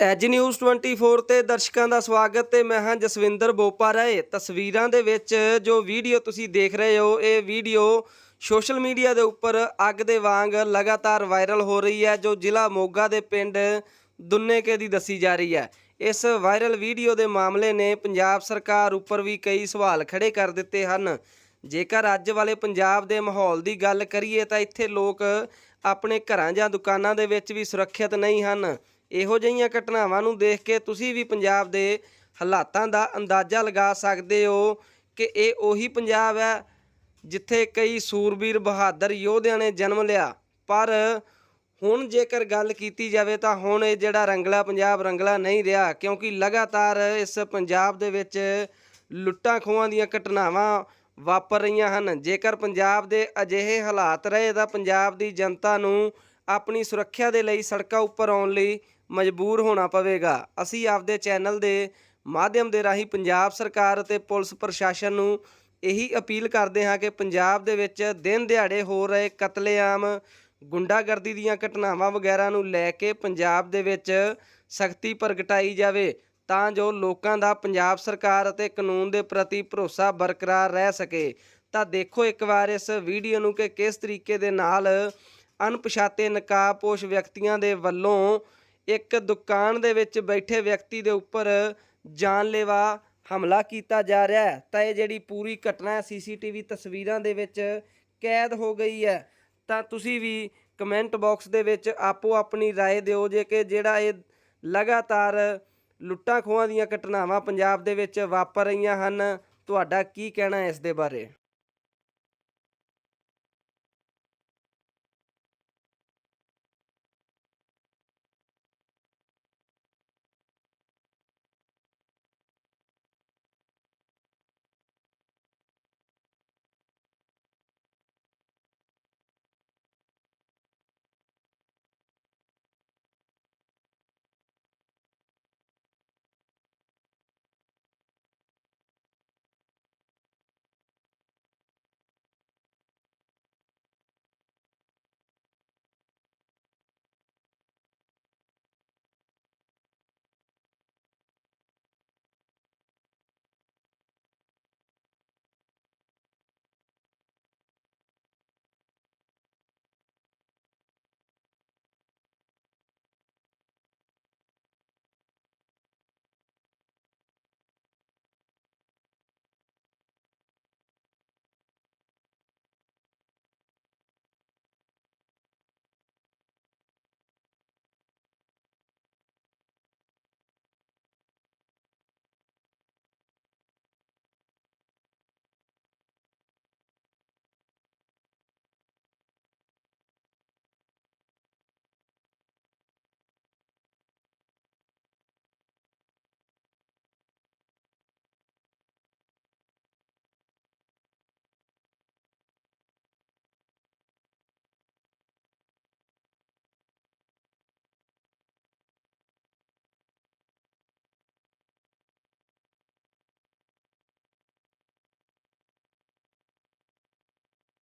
As news 24 ਤੇ ਦਰਸ਼ਕਾਂ ਦਾ ਸਵਾਗਤ ਤੇ ਮੈਂ ਹਾਂ ਜਸਵਿੰਦਰ ਬੋਪਾ ਰਹੇ ਤਸਵੀਰਾਂ ਦੇ ਵਿੱਚ ਜੋ ਵੀਡੀਓ ਤੁਸੀਂ ਦੇਖ ਰਹੇ ਹੋ, ਇਹ ਵੀਡੀਓ ਸੋਸ਼ਲ ਮੀਡੀਆ ਦੇ ਉੱਪਰ ਅੱਗ ਦੇ ਵਾਂਗ ਲਗਾਤਾਰ ਵਾਇਰਲ ਹੋ ਰਹੀ ਹੈ, ਜੋ ਜ਼ਿਲ੍ਹਾ ਮੋਗਾ ਦੇ ਪਿੰਡ ਦੁੰਨੇਕੇ ਦੀ ਦੱਸੀ ਜਾ ਰਹੀ ਹੈ। ਇਸ ਵਾਇਰਲ ਵੀਡੀਓ ਦੇ ਮਾਮਲੇ ਨੇ ਪੰਜਾਬ ਸਰਕਾਰ ਉੱਪਰ ਵੀ ਕਈ ਸਵਾਲ ਖੜੇ ਕਰ ਦਿੱਤੇ ਹਨ। ਜੇਕਰ ਅੱਜ ਵਾਲੇ ਪੰਜਾਬ ਦੇ ਮਾਹੌਲ ਦੀ ਗੱਲ ਕਰੀਏ ਤਾਂ ਇੱਥੇ ਲੋਕ ਆਪਣੇ ਘਰਾਂ ਜਾਂ ਦੁਕਾਨਾਂ ਦੇ ਵਿੱਚ ਵੀ ਸੁਰੱਖਿਅਤ ਨਹੀਂ ਹਨ। ਇਹੋ ਜਿਹੀਆਂ ਘਟਨਾਵਾਂ ਨੂੰ ਦੇਖ ਕੇ ਤੁਸੀਂ ਵੀ ਪੰਜਾਬ ਦੇ ਹਾਲਾਤਾਂ ਦਾ ਅੰਦਾਜ਼ਾ ਲਗਾ ਸਕਦੇ ਹੋ ਕਿ ਇਹ ਉਹੀ ਪੰਜਾਬ ਹੈ ਜਿੱਥੇ ਕਈ ਸੂਰਬੀਰ ਬਹਾਦਰ ਯੋਧਿਆਂ ਨੇ ਜਨਮ ਲਿਆ। ਪਰ ਹੁਣ ਜੇਕਰ ਗੱਲ ਕੀਤੀ ਜਾਵੇ ਤਾਂ ਹੁਣ ਇਹ ਜਿਹੜਾ ਰੰਗਲਾ ਪੰਜਾਬ ਰੰਗਲਾ ਨਹੀਂ ਰਿਹਾ ਕਿਉਂਕਿ ਲਗਾਤਾਰ ਇਸ ਪੰਜਾਬ ਦੇ ਵਿੱਚ ਲੁੱਟਾਂ ਖੋਹਾਂ ਦੀਆਂ ਘਟਨਾਵਾਂ ਵਾਪਰ ਰਹੀਆਂ ਹਨ। ਜੇਕਰ ਪੰਜਾਬ ਦੇ ਅਜਿਹੇ ਹਾਲਾਤ ਰਹੇ ਤਾਂ ਪੰਜਾਬ ਦੀ ਜਨਤਾ ਨੂੰ ਆਪਣੀ ਸੁਰੱਖਿਆ ਦੇ ਲਈ ਸੜਕਾਂ ਉੱਪਰ ਆਉਣ ਲਈ ਮਜਬੂਰ ਹੋਣਾ ਪਵੇਗਾ। ਅਸੀਂ ਆਪਦੇ ਚੈਨਲ ਦੇ ਮਾਧਿਅਮ ਦੇ ਰਾਹੀਂ ਪੰਜਾਬ ਸਰਕਾਰ ਅਤੇ ਪੁਲਿਸ ਪ੍ਰਸ਼ਾਸਨ ਨੂੰ ਇਹੀ ਅਪੀਲ ਕਰਦੇ ਹਾਂ ਕਿ ਪੰਜਾਬ ਦੇ ਵਿੱਚ ਦਿਨ ਦਿਹਾੜੇ ਹੋ ਰਹੇ ਕਤਲੇਆਮ, ਗੁੰਡਾਗਰਦੀ ਦੀਆਂ ਘਟਨਾਵਾਂ ਵਗੈਰਾ ਨੂੰ ਲੈ ਕੇ ਪੰਜਾਬ ਦੇ ਵਿੱਚ ਸਖਤੀ ਪ੍ਰਗਟਾਈ ਜਾਵੇ, ਤਾਂ ਜੋ ਲੋਕਾਂ ਦਾ ਪੰਜਾਬ ਸਰਕਾਰ ਅਤੇ ਕਾਨੂੰਨ ਦੇ ਪ੍ਰਤੀ ਭਰੋਸਾ ਬਰਕਰਾਰ ਰਹਿ ਸਕੇ। ਤਾਂ ਦੇਖੋ ਇੱਕ ਵਾਰ ਇਸ ਵੀਡੀਓ ਨੂੰ ਕਿ ਕਿਸ ਤਰੀਕੇ ਦੇ ਨਾਲ ਅਣਪਛਾਤੇ ਨਕਾਬਪੋਸ਼ ਵਿਅਕਤੀਆਂ ਦੇ ਵੱਲੋਂ ਇੱਕ ਦੁਕਾਨ ਦੇ ਵਿੱਚ ਬੈਠੇ ਵਿਅਕਤੀ ਦੇ ਉੱਪਰ ਜਾਨਲੇਵਾ ਹਮਲਾ ਕੀਤਾ ਜਾ ਰਿਹਾ ਹੈ ਤਾਂ ਇਹ ਜਿਹੜੀ ਪੂਰੀ ਘਟਨਾ ਹੈ ਸੀਸੀਟੀਵੀ ਤਸਵੀਰਾਂ ਦੇ ਵਿੱਚ ਕੈਦ ਹੋ ਗਈ ਹੈ ਤਾਂ ਤੁਸੀਂ ਵੀ ਕਮੈਂਟ ਬਾਕਸ ਦੇ ਵਿੱਚ ਆਪੋ ਆਪਣੀ رائے ਦਿਓ ਜੇ ਕਿ ਜਿਹੜਾ ਇਹ ਲਗਾਤਾਰ ਲੁੱਟਾਂ ਖੋਹਾਂ ਦੀਆਂ ਘਟਨਾਵਾਂ ਪੰਜਾਬ ਦੇ ਵਿੱਚ ਵਾਪਰ ਰਹੀਆਂ ਹਨ ਤੁਹਾਡਾ ਕੀ ਕਹਿਣਾ ਹੈ ਇਸ ਦੇ ਬਾਰੇ